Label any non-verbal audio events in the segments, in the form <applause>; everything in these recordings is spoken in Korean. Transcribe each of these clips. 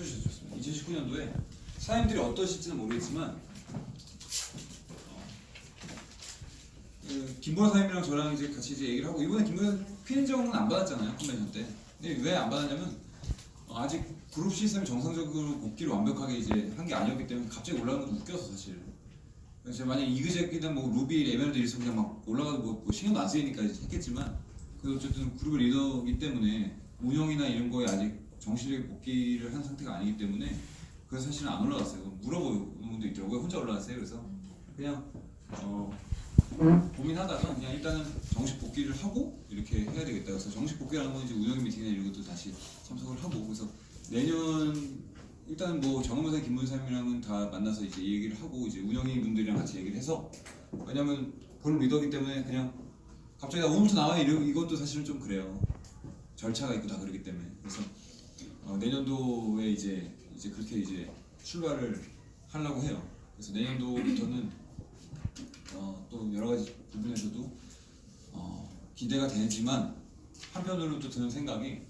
펴주셔서 좋습니다. 2019년도에 사장님들이 어떠실지는 모르겠지만 어, 그 김보라 사장님이랑 저랑 이제 같이 이제 얘기를 하고 이번에 김보라 피인정은 안 받았잖아요 컨벤션 때. 근데 왜 안 받았냐면 어, 아직 그룹 시스템이 정상적으로 복귀를 완벽하게 이제 한 게 아니었기 때문에 갑자기 올라가는 것도 웃겨서 사실. 그래서 만약 이그젝이나 뭐 루비, 에메랄드 이랬으면 그냥 막 올라가도 뭐, 뭐 신경도 안 쓰이니까 했겠지만 그 어쨌든 그룹의 리더이기 때문에 운영이나 이런 거에 아직 정실하게 복귀를 한 상태가 아니기 때문에 그래서 사실은 안 올라갔어요. 물어보는 분도 있더라고요. 왜 혼자 올라갔어요? 그래서 그냥 어, 고민하다가 그냥 일단은 정식 복귀를 하고 이렇게 해야 되겠다. 그래서 정식 복귀하는 건 이제 운영 미팅이나 이런 것도 다시 참석을 하고 그래서 내년 일단 뭐 정은무사 김문삼이랑은 다 만나서 이제 얘기를 하고 이제 운영인 분들이랑 같이 얘기를 해서 왜냐면 그룹 리더기 때문에 그냥 갑자기 나 오늘부터 나와 이러 이것도 사실은 좀 그래요. 절차가 있고 다 그러기 때문에 그래서 어, 내년도에 이제 이제 그렇게 이제 출발을 하려고 해요. 그래서 내년도부터는 어, 또 여러 가지 부분에서도 어, 기대가 되지만 한편으로는 또 드는 생각이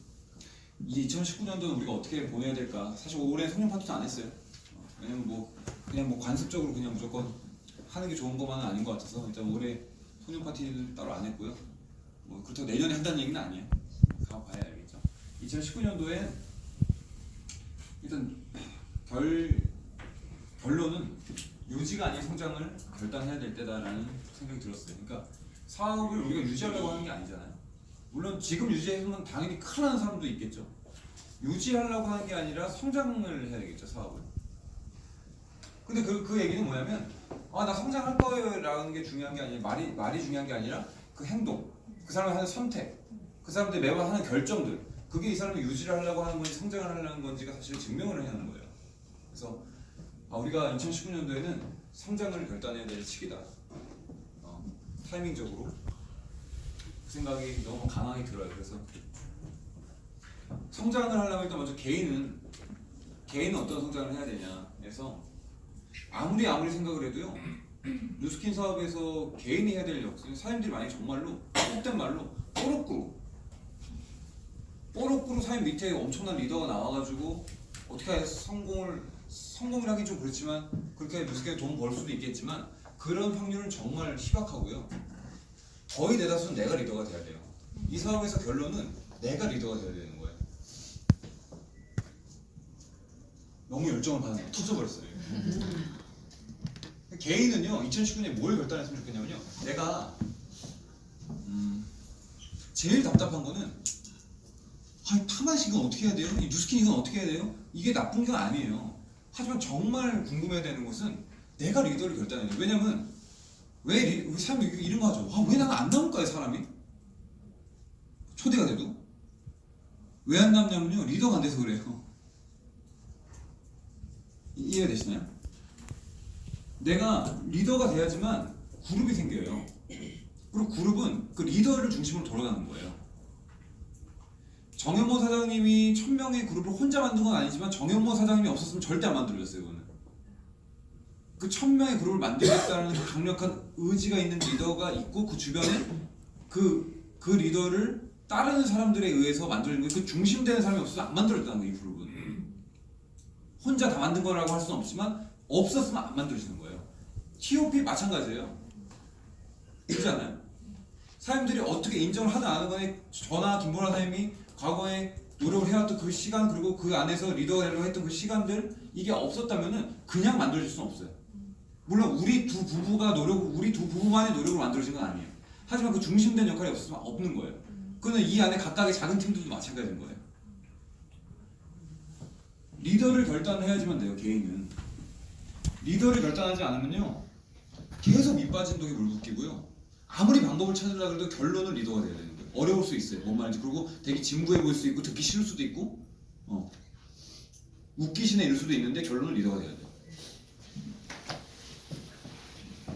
이 2019년도는 우리가 어떻게 보내야 될까? 사실 올해 성년 파티도 안 했어요. 어, 왜냐면 뭐 그냥 뭐 관습적으로 그냥 무조건 하는 게 좋은 것만은 아닌 것 같아서 일단 올해 성년 파티는 따로 안 했고요. 뭐 그렇다고 내년에 한다는 얘기는 아니에요. 가봐야 알겠죠. 2019년도에 일단 결 결론은 유지가 아닌 성장을 결단해야 될 때다라는 생각이 들었어요. 그러니까 사업을 우리가 유지하려고 하는 게 아니잖아요. 물론 지금 유지해서는 당연히 큰일 나는 사람도 있겠죠. 유지하려고 하는 게 아니라 성장을 해야 되겠죠, 사업을. 근데 그, 그 얘기는 뭐냐면, 아, 나 성장할 거예요 라는 게 중요한 게 아니라, 말이, 말이 중요한 게 아니라 그 행동, 그 사람이 하는 선택, 그 사람들이 매번 하는 결정들, 그게 이 사람이 유지를 하려고 하는 건지 성장을 하려는 건지가 사실 증명을 해야 하는 거예요. 그래서 아, 우리가 2019년도에는 성장을 결단해야 될 시기다. 어, 타이밍적으로. 그 생각이 너무 강하게 들어요. 그래서 성장을 하려면 일단 먼저 개인은 개인은 어떤 성장을 해야 되냐 해서 아무리 아무리 생각을 해도요 <clears throat> 뉴스킨 사업에서 개인이 해야 될 역할은 사장님들이 만약 정말로 속된 말로 뽀록꾸루 뽀록꾸루 사장님 밑에 엄청난 리더가 나와가지고 어떻게 성공을 하긴 좀 그렇지만 그렇게 뉴스킨에 돈벌 수도 있겠지만 그런 확률은 정말 희박하고요 거의 대다수는 내가 리더가 돼야 돼요. 이 사업에서 결론은 내가 리더가 돼야 되는 거예요. 너무 열정을 받아서 터져버렸어요. <laughs> 개인은요, 2019년에 뭘 결단했으면 좋겠냐면요, 내가 음, 제일 답답한 거는 아, 파마식 이건 어떻게 해야 돼요? 이 뉴스킨 이건 어떻게 해야 돼요? 이게 나쁜 게 아니에요. 하지만 정말 궁금해야 되는 것은 내가 리더를 결단해야 돼요. 왜냐면 왜 리, 사람이 이런 거 하죠? 아, 왜 나가 안 나올까요, 사람이? 초대가 돼도? 왜 안 남냐면요, 리더가 안 돼서 그래요. 이- 이해되시나요? 내가 리더가 돼야지만 그룹이 생겨요. 그리고 그룹은 그 리더를 중심으로 돌아가는 거예요. 정현모 사장님이 천 명의 그룹을 혼자 만든 건 아니지만 정현모 사장님이 없었으면 절대 안 만들어졌어요, 이거는. 그 천 명의 그룹을 만들겠다는 <laughs> 강력한 의지가 있는 리더가 있고 그 주변에 그, 그 리더를 따르는 사람들에 의해서 만들어진 거예요. 그 중심되는 사람이 없어서 안 만들어졌다는 거예요, 이 그룹은. 혼자 다 만든 거라고 할 수는 없지만 없었으면 안 만들어지는 거예요. TOP 마찬가지예요. 그렇지 않아요? 사람들이 어떻게 인정을 하든 안 하든 저나 김보라 사장님이 과거에 노력을 해왔던 그 시간 그리고 그 안에서 리더가 했던 그 시간들 이게 없었다면은 그냥 만들어질 수는 없어요. 물론 우리 두 부부가 노력, 우리 두 부부만의 노력으로 만들어진 건 아니에요. 하지만 그 중심된 역할이 없었으면 없는 거예요. 그는 이 안에 각각의 작은 팀들도 마찬가지인 거예요. 리더를 결단해야지만 돼요, 개인은. 리더를 결단하지 않으면요, 계속 밑 빠진 독에 물 붓기고요. 아무리 방법을 찾으려고 해도 결론은 리더가 돼야 거예요. 어려울 수 있어요. 뭔 말인지. 그리고 되게 진부해 보일 수 있고, 듣기 싫을 수도 있고, 어. 웃기시네 이럴 수도 있는데 결론은 리더가 돼야 돼요.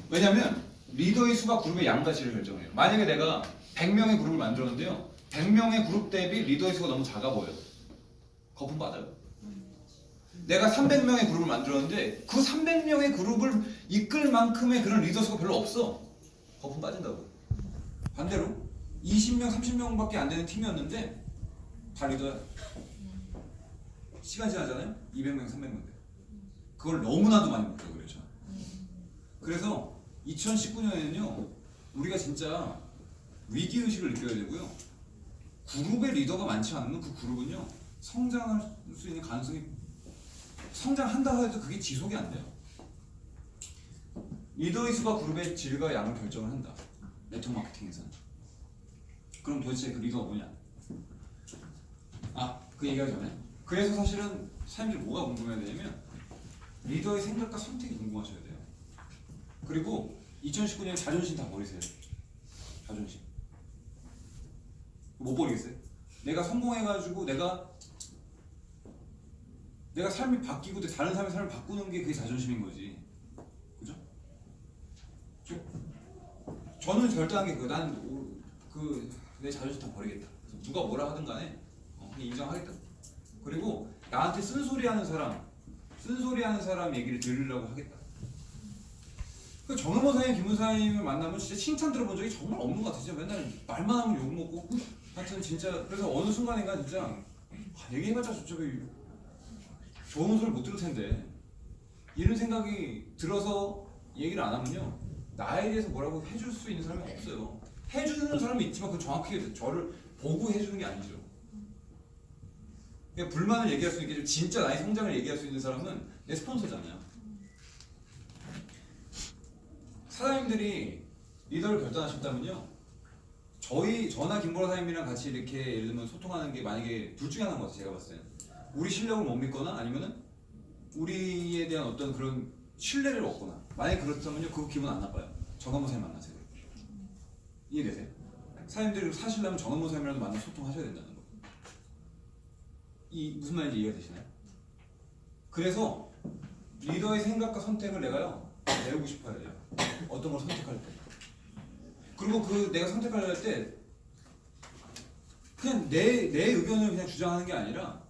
왜냐면 리더의 수가 그룹의 양 가치를 결정해요. 만약에 내가 100명의 그룹을 만들었는데요. 100명의 그룹 대비 리더의 수가 너무 작아 보여요. 거품 받아요. 내가 300명의 그룹을 만들었는데 그 300명의 그룹을 이끌 만큼의 그런 리더 수가 별로 없어. 거품 빠진다고. 반대로 20명, 30명밖에 안 되는 팀이었는데 다 리더야. 시간 지나잖아요. 200명, 300명 돼. 그걸 너무나도 많이 못하고. 저는. 그래서 2019년에는요. 우리가 진짜 위기 의식을 느껴야 되고요. 그룹의 리더가 많지 않으면 그 그룹은요 성장할 수 있는 가능성이 성장한다 해도 그게 지속이 안 돼요. 리더의 수가 그룹의 질과 양을 결정을 한다. 네트워크 마케팅에서는. 그럼 도대체 그 리더가 뭐냐? 아, 그 얘기하기 전에. 그래서 사실은 사람들이 뭐가 궁금해야 되냐면 리더의 생각과 선택이 궁금하셔야 돼요. 그리고 2019년 자존심 다 버리세요. 자존심. 못 버리겠어요? 내가 성공해가지고 내가 내가 삶이 바뀌고 또 다른 사람의 삶을 바꾸는 게 그게 자존심인 거지. 그죠? 저, 저는 결단한 게 그, 난그 내 자존심 다 버리겠다. 그래서 누가 뭐라 하든 간에 어, 인정하겠다. 그리고 나한테 쓴소리 하는 사람, 쓴소리 하는 사람 얘기를 들으려고 하겠다. 그 정은모사님, 김무사님을 만나면 진짜 칭찬 들어본 적이 정말 없는 것 같아요. 진짜 맨날 말만 하면 욕 먹고 하여튼 진짜 그래서 어느 순간인가 진짜 아, 얘기해봤자 저쪽에 좋은 소리 못 들을 텐데 이런 생각이 들어서 얘기를 안 하면요 나에 대해서 뭐라고 해줄 수 있는 사람이 없어요. 해주는 사람이 있지만 그 정확히 저를 보고 해주는 게 아니죠. 불만을 얘기할 수 있게 진짜 나의 성장을 얘기할 수 있는 사람은 내 스폰서잖아요. 사장님들이 리더를 결단하셨다면요. 저희 저나 김보라 사장님이랑 같이 이렇게 예를 들면 소통하는 게 만약에 둘 중에 하나인 것 같아요. 제가 봤을 때는 우리 실력을 못 믿거나 아니면은 우리에 대한 어떤 그런 신뢰를 얻거나 만약 에 그렇다면요 그거 기분 안 나빠요. 정한모 사장님 만나세요. 이해되세요? 사장님들이 사실라면 정한모 사장님이라도 만나 소통하셔야 된다는 거. 이 무슨 말인지 이해가 되시나요? 그래서 리더의 생각과 선택을 내가요 배우고 싶어야 돼요. 어떤 걸 선택할 때. 그리고 그 내가 선택하려 할때 그냥 내, 내 의견을 그냥 주장하는 게 아니라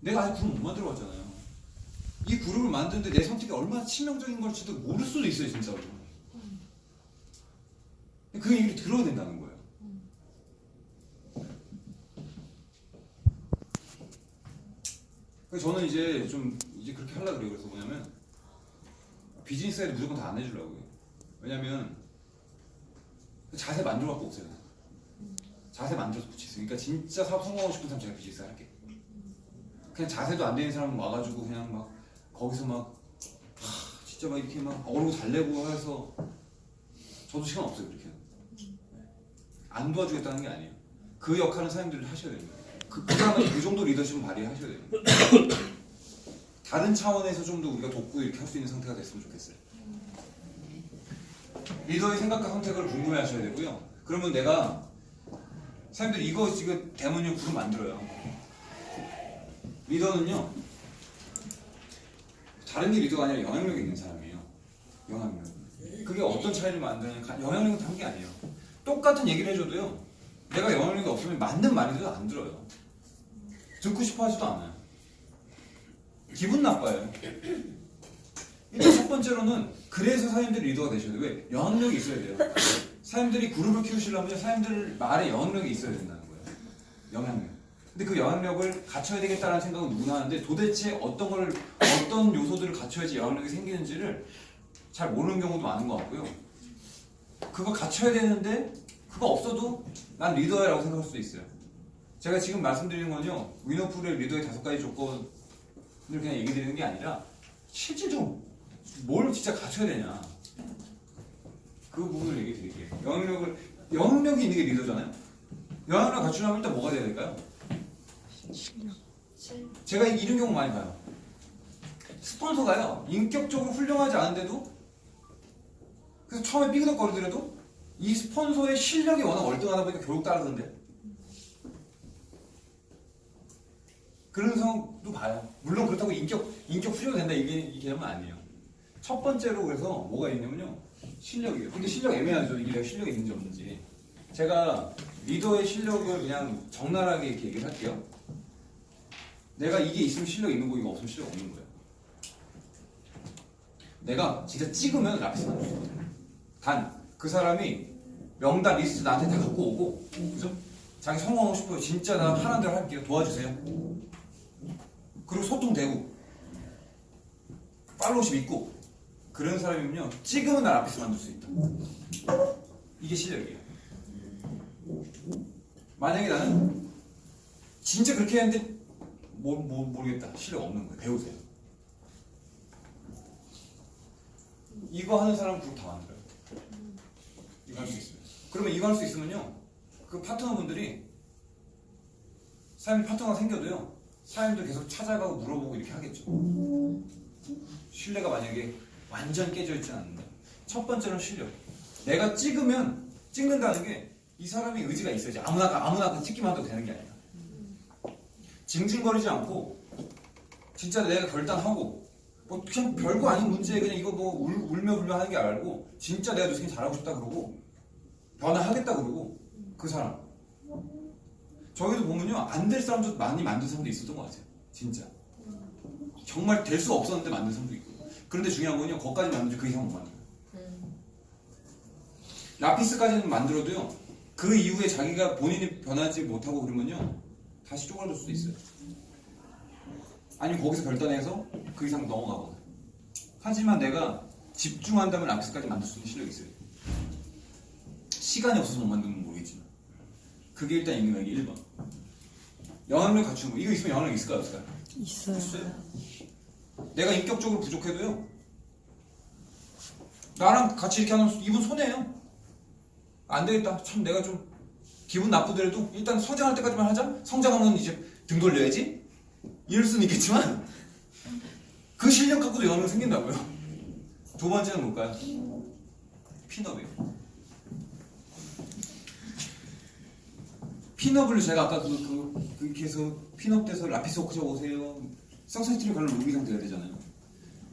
내가 아직 그룹 못 만들어 왔잖아요. 이 그룹을 만드는데 내 선택이 얼마나 치명적인 걸지도 모를 수도 있어요, 진짜로. 그 얘기를 들어야 된다는 거예요. 그래서 저는 이제 좀 이제 그렇게 하려고 그래요. 그래서 뭐냐면 비즈니스 사이드 무조건 다 안 해주려고요. 왜냐면 자세 만들어 갖고 오세요. 자세 만들어서 붙이세요. 그러니까 진짜 사업 성공하고 싶은 사람 제가 비즈니스 할게. 그냥 자세도 안 되는 사람 와가지고 그냥 막 거기서 막 하, 진짜 막 이렇게 막 어려고 달래고 해서 저도 시간 없어요 그렇게. 안 도와주겠다는 게 아니에요. 그 역할은 사장님들이 하셔야 됩니다. 그, 그 사람은 그 정도 리더십은 발휘하셔야 됩니다. <coughs> 다른 차원에서 좀 더 우리가 돕고 이렇게 할 수 있는 상태가 됐으면 좋겠어요. 리더의 생각과 선택을 궁금해 하셔야 되고요. 그러면 내가 사람들이 이거 지금 대문용 그룹 만들어요. 리더는요. 다른 게 리더가 아니라 영향력이 있는 사람이에요. 영향력. 그게 어떤 차이를 만드는 가- 영향력은 다른 게 아니에요. 똑같은 얘기를 해줘도요. 내가 영향력이 없으면 맞는 말이도 안 들어요. 듣고 싶어 하지도 않아요. 기분 나빠요. 일단 첫 번째로는 그래서 사장님들이 리더가 되셔야 돼요. 왜? 영향력이 있어야 돼요. 사장님들이 그룹을 키우시려면 사장님들 말에 영향력이 있어야 된다는 거예요. 영향력. 근데 그 영향력을 갖춰야 되겠다는 생각은 누구나 하는데 도대체 어떤 걸 어떤 요소들을 갖춰야지 영향력이 생기는지를 잘 모르는 경우도 많은 것 같고요. 그거 갖춰야 되는데 그거 없어도 난 리더야라고 생각할 수도 있어요. 제가 지금 말씀드리는 건요 위너풀의 리더의 다섯 가지 조건을 그냥 얘기 드리는 게 아니라 실질적으로 뭘 진짜 갖춰야 되냐 그 부분을 얘기 드릴게요. 영향력을 영향력이 있는 게 리더잖아요. 영향력 갖추려면 일단 뭐가 돼야 될까요? 제가 이런 경우 많이 봐요. 스폰서가요 인격적으로 훌륭하지 않은데도 그래서 처음에 삐그덕거리더라도 이 스폰서의 실력이 워낙 월등하다 보니까 결국 따르던데 그런 상황도 봐요. 물론 그렇다고 인격 인격 후려가 된다 이게 이 개념은 아니에요. 첫 번째로 그래서 뭐가 있냐면요 실력이에요. 근데 실력 애매하죠. 이게 내가 실력이 있는지 없는지. 제가 리더의 실력을 그냥 적나라하게 이렇게 얘기를 할게요. 내가 이게 있으면 실력 있는 거 이거 없으면 실력 없는 거예요. 내가 진짜 찍으면 라피스 만들 수 있어요. 단 그 사람이 명단 리스트 나한테 다 갖고 오고 그죠? 자기 성공하고 싶어요. 진짜 나 하라는 대로 할게요. 도와주세요. 소통되고 팔로우십 있고 그런 사람이면요 찍으면 날 앞에서 만들 수 있다 이게 실력이에요 만약에 나는 진짜 그렇게 했는데 뭐, 뭐 모르겠다 실력 없는 거예요 배우세요 이거 하는 사람 그룹 다 만들어요 이거 할 수 있어요. 그러면 이거 할 수 있으면요 그 파트너분들이 사장님 파트너가 생겨도요 사장님들 계속 찾아가고 물어보고 이렇게 하겠죠. 신뢰가 만약에 완전 깨져 있지 않는다. 첫 번째는 실력 내가 찍으면 찍는다는 게 이 사람이 의지가 있어야지. 아무나 아무나 찍기만 해도 되는 게 아니야. 징징거리지 않고 진짜 내가 결단하고 뭐 그냥 별거 아닌 문제 그냥 이거 뭐 울, 울며 불며 하는 게 알고 진짜 내가 노스킨 잘하고 싶다 그러고 변화하겠다 그러고 그 사람. 저기도 보면요 안 될 사람도 많이 만든 사람도 있었던 것 같아요. 진짜. 정말 될 수 없었는데 만든 사람도 있고. 그런데 중요한 건요 거기까지 만들지 그 이상 못 만들어요. 라피스까지는 만들어도요 그 이후에 자기가 본인이 변하지 못하고 그러면요 다시 쪼그라들 수도 있어요. 아니면 거기서 결단해서 그 이상 넘어가거나. 하지만 내가 집중한다면 라피스까지 만들 수 있는 실력이 있어요 시간이 없어서 못 만드는 건 모르겠지만 그게 일단 있는 거예요 이게 1번 영향력 갖추는 거 이거 있으면 영향력 있을까요 없을까요? 있어요. 있어요. 내가 인격적으로 부족해도요. 나랑 같이 이렇게 하면 이분 손해예요. 안 되겠다. 참 내가 좀 기분 나쁘더라도 일단 성장할 때까지만 하자. 성장하면 이제 등 돌려야지. 이럴 수는 있겠지만 그 실력 갖고도 영향력 생긴다고요. 두 번째는 뭘까요? 핀업이에요. 핀업을 제가 아까 그, 그, 그렇게 해서 핀업 돼서 라피스 워크샵 오세요. 석사이트를 가는 루비 상태가 되잖아요.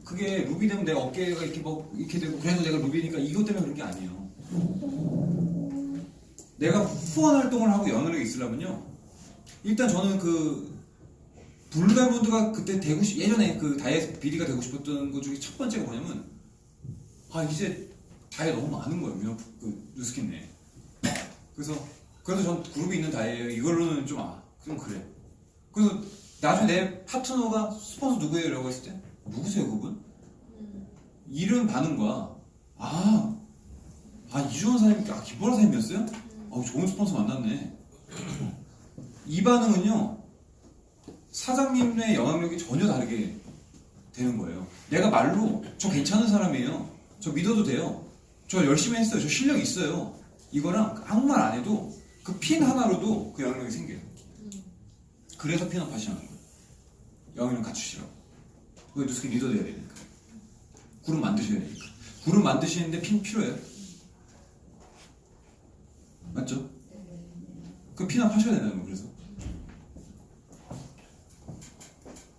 그게 루비 되면 내 어깨가 이렇게 뭐 이렇게 되고 그래도 내가 루비니까 이것 때문에 그런 게 아니에요. 내가 후원 활동을 하고 연애력이 있으려면요. 일단 저는 그 블루다이몬드가 그때 되고 싶 예전에 그 다이아 비리가 되고 싶었던 것 중에 첫 번째가 뭐냐면 아 이제 다이아 너무 많은 거예요. 그 뉴스킨 내. 그래서 그래도 전 그룹이 있는 다이에요. 이걸로는 좀 아, 좀 그래. 그래서 나중에 내 파트너가 스폰서 누구예요? 라고 했을 때 누구세요 그분? 이런 반응과 아, 아 이주원 사장님, 아 김보라 사장님이었어요? 아 좋은 스폰서 만났네. 이 반응은요 사장님의 영향력이 전혀 다르게 되는 거예요. 내가 말로 저 괜찮은 사람이에요. 저 믿어도 돼요. 저 열심히 했어요. 저 실력 있어요. 이거랑 아무 말 안 해도 그 핀 하나로도 그 영향력이 생겨요. 그래서 핀업 하시는 거예요. 영향력 갖추시라고. 왜 누스키 리더 돼야 되니까. 그룹 만드셔야 되니까. 그룹 만드시는데 핀 필요해요. 맞죠? 그 핀업 하셔야 되나요, 뭐 그래서?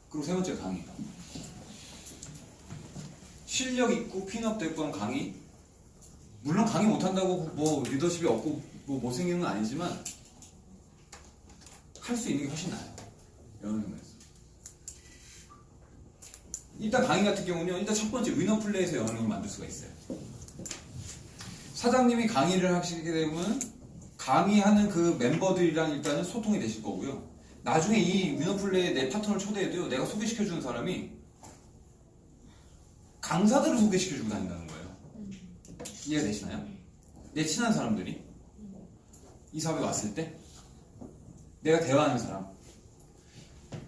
그리고 세 번째 강의. 실력 있고 핀업 됐고 한 강의. 물론 강의 못한다고 뭐 리더십이 없고 뭐 못생기는 건 아니지만 할 수 있는 게 훨씬 나아요. 영어에서. 일단 강의 같은 경우는요. 일단 첫 번째 위너 플레이에서 영향력을 만들 수가 있어요. 사장님이 강의를 하시게 되면 강의하는 그 멤버들이랑 일단은 소통이 되실 거고요. 나중에 이 위너 플레이에 내 파트너를 초대해도요. 내가 소개시켜주는 사람이 강사들을 소개시켜주고 다닌다는 거예요. 이해가 되시나요? 내 친한 사람들이 이 사업에 왔을 때 내가 대화하는 사람.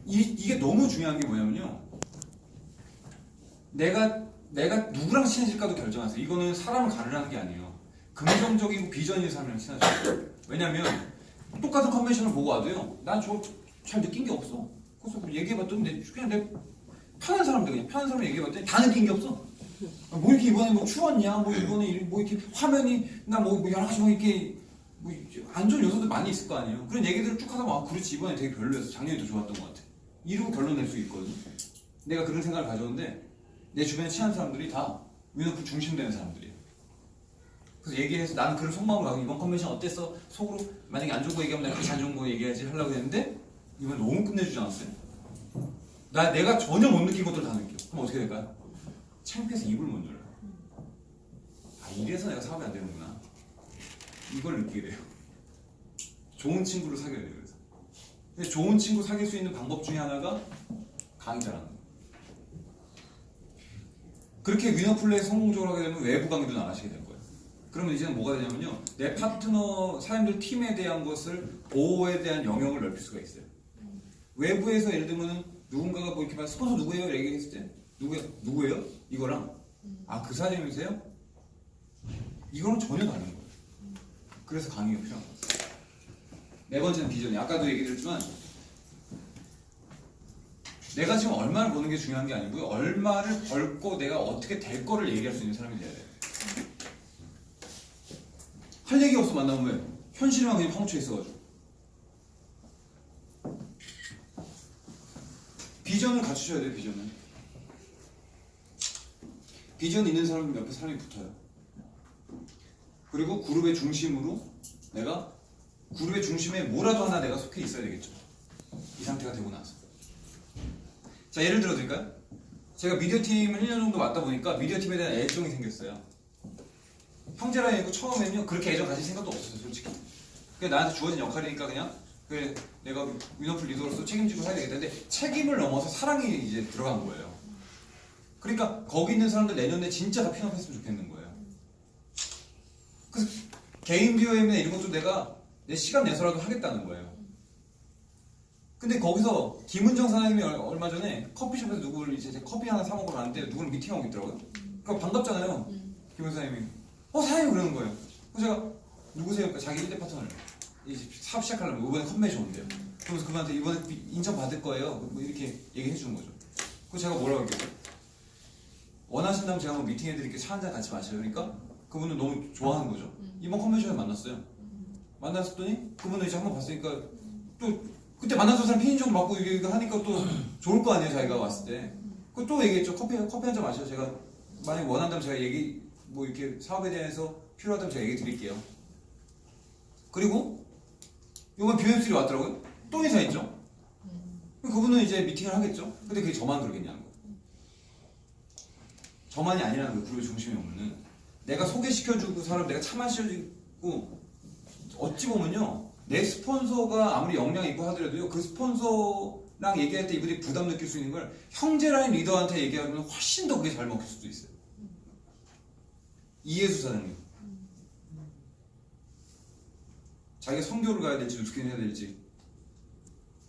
이, 이게 너무 중요한 게 뭐냐면요. 내가 내가 누구랑 친해질까도 결정하세요. 이거는 사람을 가르라는 게 아니에요. 긍정적이고 비전 있는 사람이랑 돼요 왜냐면 똑같은 컨벤션을 보고 와도요. 난 저 잘 느낀 게 없어. 그래서 얘기해봤더니 내, 그냥 내 편한 사람들 그냥 편한 사람 얘기해봤더니 다 느낀 게 없어. 아, 뭐 이렇게 이번에 뭐 추웠냐? 뭐 이번에 이- 뭐 이렇게 화면이 나뭐 뭐 여러 가지 뭐 이렇게 뭐 안 좋은 요소도 많이 있을 거 아니에요. 그런 얘기들을 쭉 하다 보면 아 그렇지 이번에 되게 별로였어. 작년에 더 좋았던 것 같아. 이러고 결론 낼 수 있거든. 내가 그런 생각을 가졌는데 내 주변에 친한 사람들이 다 위너프 중심되는 사람들이에요. 그래서 얘기해서 나는 그런 속마음을 가고 이번 컨벤션 어땠어? 속으로 만약에 안 좋은 거 얘기하면 내가 안 좋은 거 얘기하지 하려고 했는데 이번 너무 끝내주지 않았어요? 나 내가 전혀 못 느낀 것들 다 느껴. 그럼 어떻게 될까요? 창피해서 입을 못 열어요. 아 이래서 내가 사업이 안 되는구나. 이걸 느끼게 돼요. 좋은 친구를 사귀어야 돼요. 그래서. 근데 좋은 친구 사귈 수 있는 방법 중에 하나가 강의 잘하는 거. 그렇게 위너플레이 성공적으로 하게 되면 외부 강의도 나가시게 될 거예요. 그러면 이제는 뭐가 되냐면요. 내 파트너, 사람들 팀에 대한 것을 보호에 대한 영역을 넓힐 수가 있어요. 외부에서 예를 들면은 누군가가 뭐 이렇게 말 스폰서 누구예요? 얘기했을 때 누구야? 누구예요? 이거랑 아 그 사장님이세요? 이거는 전혀 다른 거예요. 그래서 강의가 필요한 거예요. 네 번째는 비전이 아까도 얘기 드렸지만 내가 지금 얼마를 버는 게 중요한 게 아니고요. 얼마를 벌고 내가 어떻게 될 거를 얘기할 수 있는 사람이 돼야 돼요. 할 얘기 없어 만나면 왜? 현실만 그냥 파묻혀 있어가지고. 비전을 갖추셔야 돼요, 비전을. 비전 있는 사람 옆에 사람이 붙어요. 그리고 그룹의 중심으로 내가 그룹의 중심에 뭐라도 하나 내가 속해 있어야 되겠죠. 이 상태가 되고 나서. 자, 예를 들어 드릴까요? 제가 미디어 팀을 1년 정도 맡다 보니까 미디어 팀에 대한 애정이 생겼어요. 형제라 있고 처음에는요 그렇게 애정 가질 생각도 없었어요, 솔직히. 그게 나한테 주어진 역할이니까 그냥 그래 내가 위너플 리더로서 책임지고 해야 되겠다. 근데 책임을 넘어서 사랑이 이제 들어간 거예요. 그러니까 거기 있는 사람들 내년에 진짜 다 핀업했으면 좋겠는 거예요. 그래서 개인 비오엠이나 이런 것도 내가 내 시간 내서라도 하겠다는 거예요. 근데 거기서 김은정 사장님이 얼- 얼마 전에 커피숍에서 누구를 이제 제 커피 하나 사 먹으러 갔는데 누구를 미팅하고 있더라고요. 그러니까 반갑잖아요. 김은정 사장님이 어 사장님 그러는 거예요. 그래서 제가 누구세요? 그러니까 자기 1대 파트너를 이제 사업 시작하려면 이번에 컨벤션 온대요. 그러면서 그분한테 이번에 인정 받을 거예요. 뭐 이렇게 얘기해 주는 거죠. 그래서 제가 뭐라고 했겠어요? 원하신다면 제가 한번 미팅 해드릴게요. 차 한잔 같이 마셔요. 그러니까 그분은 너무 좋아하는 거죠. 이번 컨벤션에 만났어요. 만났더니 그분은 이제 한번 봤으니까 또 그때 만났던 사람 피인정 받고 이게 하니까 또 좋을 거 아니에요. 자기가 왔을 때. 그또 얘기했죠. 커피 커피 한 잔 마셔요. 제가 만약 원한다면 제가 얘기 뭐 이렇게 사업에 대해서 필요하다면 제가 얘기 드릴게요. 그리고 이번 비엠스리 왔더라고요. 또 인사했죠. 그분은 이제 미팅을 하겠죠. 근데 그게 저만 그러겠냐는 거. 저만이 아니라는 거예요. 그룹의 중심에 오면은 내가 소개시켜주고 사람 내가 차 마셔주고 어찌 보면요 내 스폰서가 아무리 역량 있고 하더라도요 그 스폰서랑 얘기할 때 이분이 부담 느낄 수 있는 걸 형제라인 리더한테 얘기하면 훨씬 더 그게 잘 먹힐 수도 있어요. 이해수 사장님 자기가 성교를 가야 될지 어떻게 해야 될지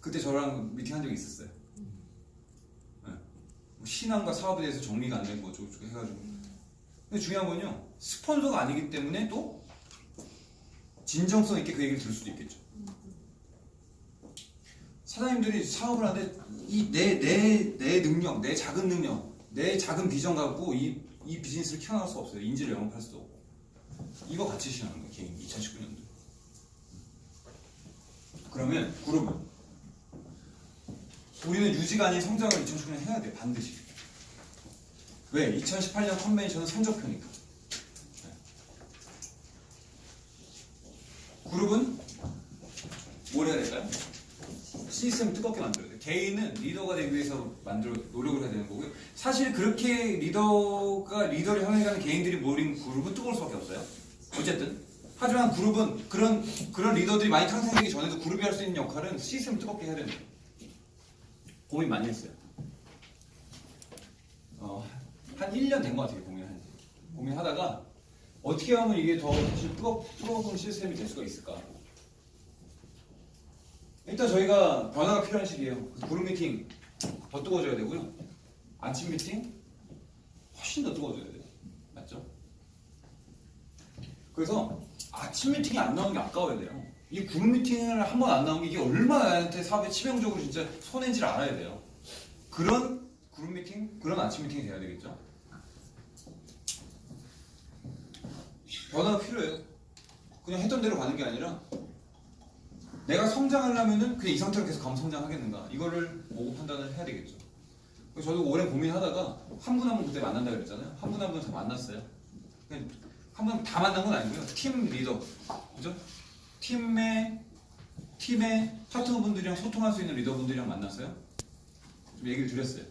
그때 저랑 미팅 한 적이 있었어요. 네. 뭐 신앙과 사업에 대해서 정리가 안된 거죠. 어쩌고 해가지고. 근데 중요한 건요. 스폰서가 아니기 때문에 또 진정성 있게 그 얘기를 들을 수도 있겠죠. 사장님들이 사업을 하는데 이 내 내 내 능력, 내 작은 능력, 내 작은 비전 갖고 이, 이 비즈니스를 키워나갈 수 없어요. 인지를 영업할 수도 없고. 이거 같이 시작하는 거예요. 개인 2019년도. 그러면 그룹은 우리는 유지가 아닌 성장을 2019년 해야 돼 반드시. 왜? 2018년 컨벤션은 성적표니까. 네. 그룹은 뭘 해야 될까요? 시스템 뜨겁게 만들어야 돼. 개인은 리더가 되기 위해서 만들어 노력을 해야 되는 거고요. 사실 그렇게 리더가 리더를 향해 가는 개인들이 모인 그룹은 뜨거울 수밖에 없어요. 어쨌든 하지만 그룹은 그런 그런 리더들이 많이 탄생되기 전에도 그룹이 할 수 있는 역할은 시스템을 뜨겁게 해야 되는 거예요. 고민 많이 했어요. 어, 한 1년 된 것 같아요, 고민한 지. 고민하다가 어떻게 하면 이게 더 사실 뜨거운 시스템이 될 수가 있을까? 일단 저희가 변화가 필요한. 그래서 그룹 미팅 더 뜨거워져야 되고요. 아침 미팅 훨씬 더 뜨거워져야 돼요. 맞죠? 그래서 아침 미팅이 안 나오는 게 아까워야 돼요. 이 그룹 미팅을 한 번 안 나온 게 이게 얼마나 나한테 사업에 치명적으로 진짜 손해인지를 알아야 돼요. 그런 그룹 미팅, 그런 아침 미팅이 돼야 되겠죠. 변화가 필요해요. 그냥 했던 대로 가는 게 아니라 내가 성장하려면은 그냥 이 상태로 계속 가면 성장하겠는가 이거를 보고 판단을 해야 되겠죠. 저도 오래 고민하다가 한 분 한 분 그때 만난다 그랬잖아요. 한 분 한 분 다 만났어요. 한 분 다 만난 건 아니고요. 팀 리더, 그죠? 팀의 팀의 파트너분들이랑 소통할 수 있는 리더분들이랑 만났어요. 좀 얘기를 드렸어요.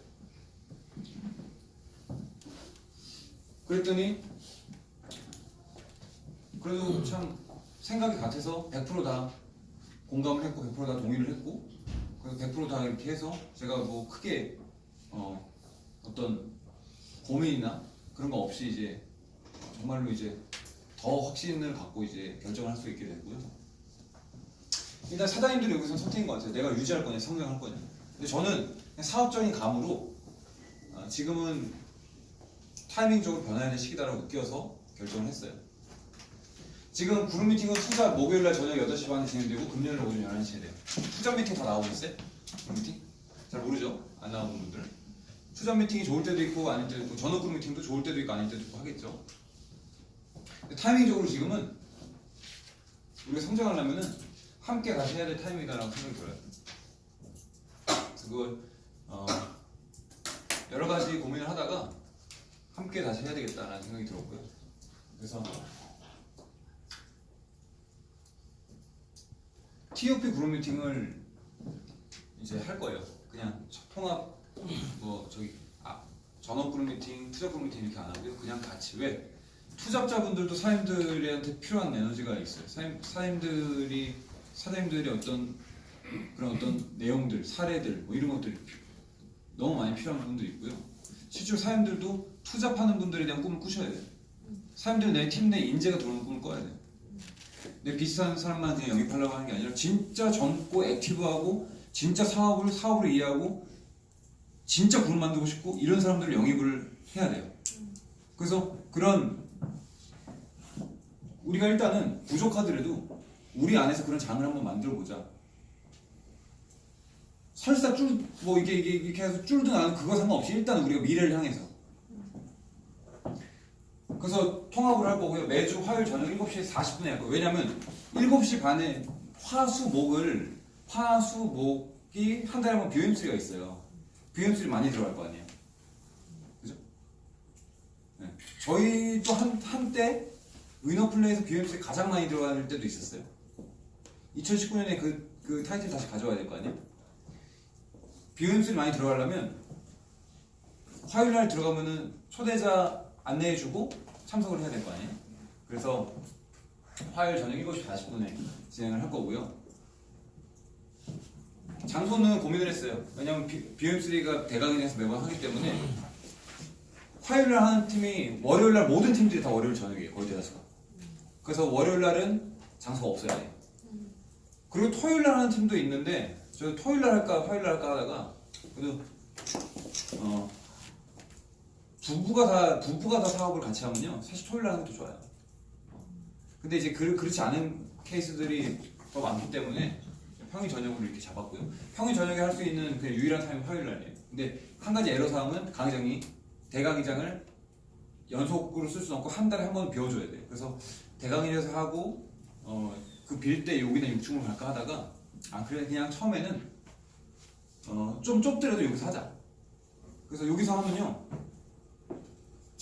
그랬더니 그래도 참 생각이 같아서 100%다 공감을 했고 100%다 동의를 했고 그래서 100%다 이렇게 해서 제가 뭐 크게 어, 어떤 고민이나 그런 거 없이 이제 정말로 이제 더 확신을 갖고 이제 결정을 할 수 있게 되고요. 일단 사장님들이 여기서 선택인 것 같아요. 내가 유지할 거냐, 성장할 거냐. 근데 저는 사업적인 감으로 아, 지금은 타이밍적으로 될 시기다라고 느껴서 결정을 했어요. 지금 그룹 미팅은 투자 목요일날 저녁 8시 반에 진행되고 금요일 오전 11시에 돼요. 투자 미팅 다 나오고 있어요? 그룹 미팅? 잘 모르죠? 안 나오는 분들은. 투자 미팅이 좋을 때도 있고 아닐 때도 있고 전업 그룹 미팅도 좋을 때도 있고 아닐 때도 있고 하겠죠. 타이밍적으로 지금은 우리가 성장하려면은 함께 같이 해야 될 타이밍이다라고 생각이 들어요. 그걸 어, 여러 가지 고민을 하다가 함께 다시 해야 되겠다라는 생각이 들었고요. 그래서 TOP 그룹 미팅을 이제 할 거예요. 그냥 통합 뭐 저기 아, 전업 그룹 미팅, 투자 그룹 미팅 이렇게 안 하고요. 그냥 같이 왜 투잡자분들도 사장님들한테 필요한 에너지가 있어요. 사장, 사장님들이 사장님들이 어떤 그런 어떤 내용들, 사례들 뭐 이런 것들이 피- 너무 많이 필요한 분들이 있고요. 실제로 사장님들도 투잡하는 분들에 대한 꿈을 꾸셔야 돼요. 사장님들은 내팀 내 인재가 들어오는 꿈을 꿔야 돼요. 내 비슷한 사람만 그냥 영입하려고 하는 게 아니라 진짜 젊고 액티브하고 진짜 사업을 사업을 이해하고 진짜 그룹 만들고 싶고 이런 사람들을 영입을 해야 돼요. 그래서 그런 우리가 일단은 부족하더라도 우리 안에서 그런 장을 한번 만들어 보자. 설사 줄 뭐 이게 이게 이렇게 해서 줄든 안 그거 상관없이 일단 우리가 미래를 향해서 그래서 통합을 할 거고요. 매주 화요일 저녁 7시 40분에 할 거예요. 왜냐면 7시 반에 화수목을 화수목이 한 달에 한번 비엠스가 있어요. 비엠스를 많이 들어갈 거 아니에요. 그죠? 네. 저희도 한 한때 위너플레이에서 비엠스에 가장 많이 들어갈 때도 있었어요. 2019년에 그, 그 타이틀 다시 가져와야 될 거 아니에요? 비엠스를 많이 들어가려면 화요일 날 들어가면은 초대자 안내해주고 참석을 해야 될 거 아니에요? 그래서 화요일 저녁 7시 40분에 진행을 할 거고요. 장소는 고민을 했어요. 왜냐면 BM3가 대강인에서 매번 하기 때문에 화요일 날 하는 팀이 월요일 날 모든 팀들이 다 월요일 저녁이에요. 거의 대다수가. 그래서 월요일 날은 장소가 없어야 돼요. 그리고 토요일 날 하는 팀도 있는데 저 토요일 날 할까 화요일 날 할까 하다가 그래도 어 부부가 다 부부가 다 사업을 같이 하면요 사실 토요일 날 하는 게더 좋아요. 근데 이제 그, 그렇지 않은 케이스들이 더 많기 때문에 평일 저녁으로 이렇게 잡았고요. 평일 저녁에 할 수 있는 그 유일한 타임이 화요일 날이에요. 근데 한 가지 애로 사항은 강의장이 대강의장을 연속으로 쓸 수 없고 한 달에 한 번 비워줘야 돼요. 그래서 대강의에서 하고 어, 그 빌 때 여기나 6층으로 갈까 하다가 아 그래 그냥 처음에는 어, 좀 좁더라도 여기서 하자. 그래서 여기서 하면요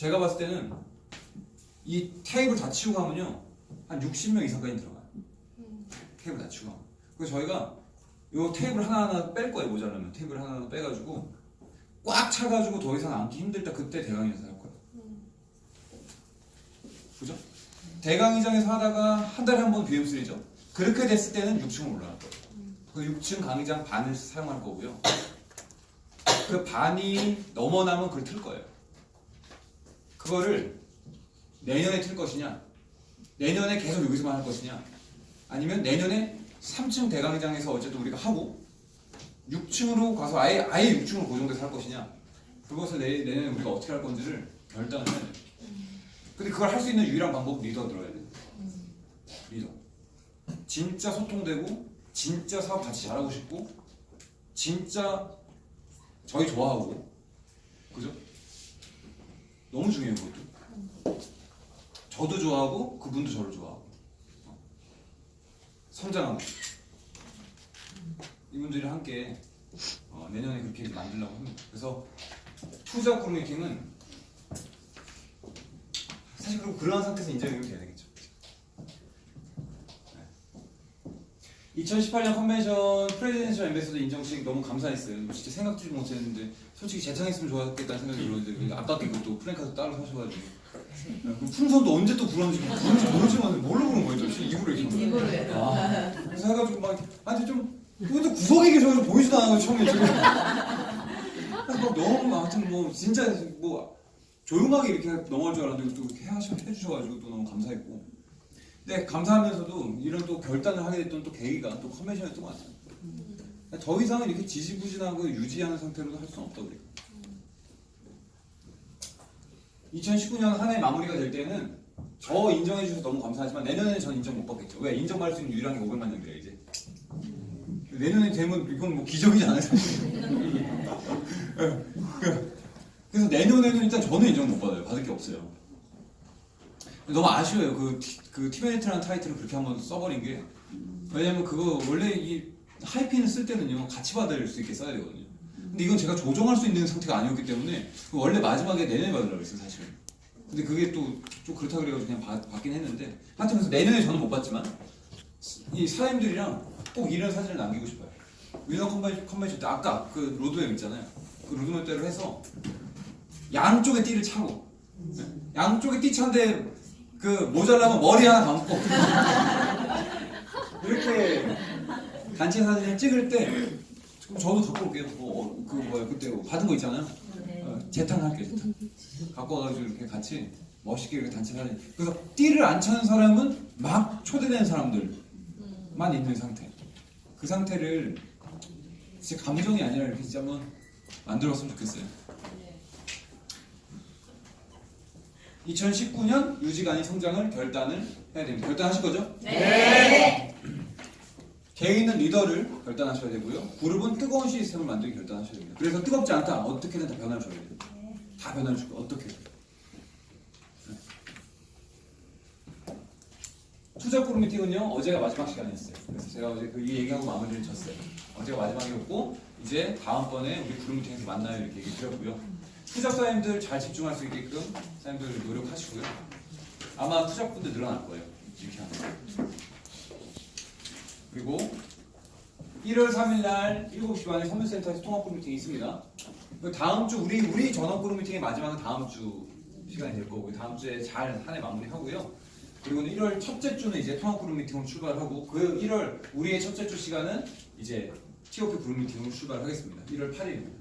제가 봤을 때는 이 테이블 다 치우고 하면요 한 60명 이상까지 들어가요. 테이블 다 치우고 하면. 그래서 저희가 요 테이블 하나하나 뺄 거예요 모자라면 테이블 하나하나 빼가지고 꽉 차가지고 더 이상 앉기 힘들 때 그때 대강의에서 할 거예요. 그죠? 대강의장에서 하다가 한 달에 한 번 BM3죠. 그렇게 됐을 때는 6층으로 올라갈 거예요. 그 6층 강의장 반을 사용할 거고요. 그 반이 넘어나면 그걸 틀 거예요. 그거를 내년에 틀 것이냐, 내년에 계속 여기서만 할 것이냐, 아니면 내년에 3층 대강의장에서 어쨌든 우리가 하고 6층으로 가서 아예 아예 6층으로 고정돼서 할 것이냐, 그것을 내, 내년에 우리가 어떻게 할 건지를 결단을 해야 돼요. 근데 그걸 할 수 있는 유일한 방법은 리더가 들어야 돼요. 리더. 진짜 소통되고, 진짜 사업 같이 잘하고 싶고, 진짜 저희 좋아하고, 그죠? 너무 중요해요, 그것도. 저도 좋아하고, 그분도 저를 좋아하고. 어. 성장하고. 이분들이 함께 어, 내년에 그렇게 만들려고 합니다. 그래서 투자 미팅은 사실 그러한 상태에서 인정이 되겠죠. 네. 2018년 컨벤션 프레지den셜 엠베서더 인정식 너무 감사했어요. 진짜 생각지도 못했는데 솔직히 재창했으면 좋았겠다는 생각이 들었는데 아깝게 그것도 프랭카도 따로 사셔가지고 네, 그 풍선도 언제 또 불었는지 부른지 모르지만 뭘로 부른 거예요? 도대체 입으로 이렇게 부른 거예요? 이거를 아, 그래서 해가지고 막 아니 좀 그것도 구석에 계셔서 보이지도 않아요 처음에 지금 막 너무 아무튼 뭐 진짜 뭐 조용하게 이렇게 넘어갈 줄 알았는데 또 이렇게 해주셔가지고 또 너무 감사했고 근데 감사하면서도 이런 또 결단을 하게 됐던 또 계기가 또 컨벤션에 또 왔어요. 더 이상은 이렇게 지지부진하고 유지하는 상태로도 할 수는 없다 우리가 2019년 한 해 마무리가 될 때는 저 인정해 주셔서 너무 감사하지만 내년에는 전 인정 못 받겠죠. 왜? 인정받을 수 있는 유일한 게 500만 명이래 이제. 내년에 되면 이건 뭐 기적이잖아요 사실. <laughs> 그래서 내년에는 일단 저는 인정 못 받아요. 받을 게 없어요. 너무 아쉬워요. 그, 티- 그 티베네트라는 타이틀을 그렇게 한번 써버린 게. 왜냐면 그거 원래 이 하이핀을 쓸 때는요, 같이 받을 수 있게 써야 되거든요. 근데 이건 제가 조정할 수 있는 상태가 아니었기 때문에 그 원래 마지막에 내년에 받으려고 했어요, 사실은. 근데 그게 또 좀 그렇다 그래가지고 그냥 받, 받긴 했는데. 하여튼 그래서 내년에 저는 못 받지만 이 사장님들이랑 꼭 이런 사진을 남기고 싶어요. 위너 컨벤션, 컨벤션 때 아까 그 로드맵 있잖아요. 그 로드맵대로 해서 양쪽에 띠를 차고 네? 양쪽에 띠 찬데 그 모자라면 머리 하나 감고 이렇게 단체 사진을 찍을 때 그럼 저도 갖고 올게요. 뭐, 어, 그 뭐야 그때 받은 거 있잖아요. 어, 재탕 할게요. 재탕. 갖고 와가지고 이렇게 같이 멋있게 이렇게 단체 사진. 그래서 띠를 안 차는 사람은 막 초대된 사람들만 있는 상태. 그 상태를 진짜 감정이 아니라 이렇게 진짜 한번 만들었으면 좋겠어요. 2019년 유지간이 성장을 결단을 해야 됩니다. 결단하실 거죠? 네. 개인은 리더를 결단하셔야 되고요. 그룹은 뜨거운 시스템을 만들기 결단하셔야 됩니다. 그래서 뜨겁지 않다. 어떻게든 다 변화를 줘야 돼요. 다 변화를 주고 어떻게. 네. 투자 포럼 미팅은요 어제가 마지막 시간이었어요. 그래서 제가 어제 그 이 얘기하고 마무리를 쳤어요. 어제가 마지막이었고 이제 다음번에 우리 그룹 미팅에서 만나요 이렇게 얘기 드렸고요. 투잡사님들 잘 집중할 수 있게끔 사님들 노력하시고요. 아마 투잡분들 늘어날 거예요. 이렇게 하면. 그리고 1월 3일 날 7시 반에 선물센터에서 통합 그룹 미팅이 있습니다. 그 다음 주 우리 우리 전업 그룹 미팅의 마지막은 다음 주 시간이 될 거고 다음 주에 잘 한 해 마무리하고요. 그리고 1월 첫째 주는 이제 통합 그룹 미팅으로 출발하고 그 1월 우리의 첫째 주 시간은 이제 TOP 그룹 미팅으로 출발하겠습니다. 1월 8일입니다.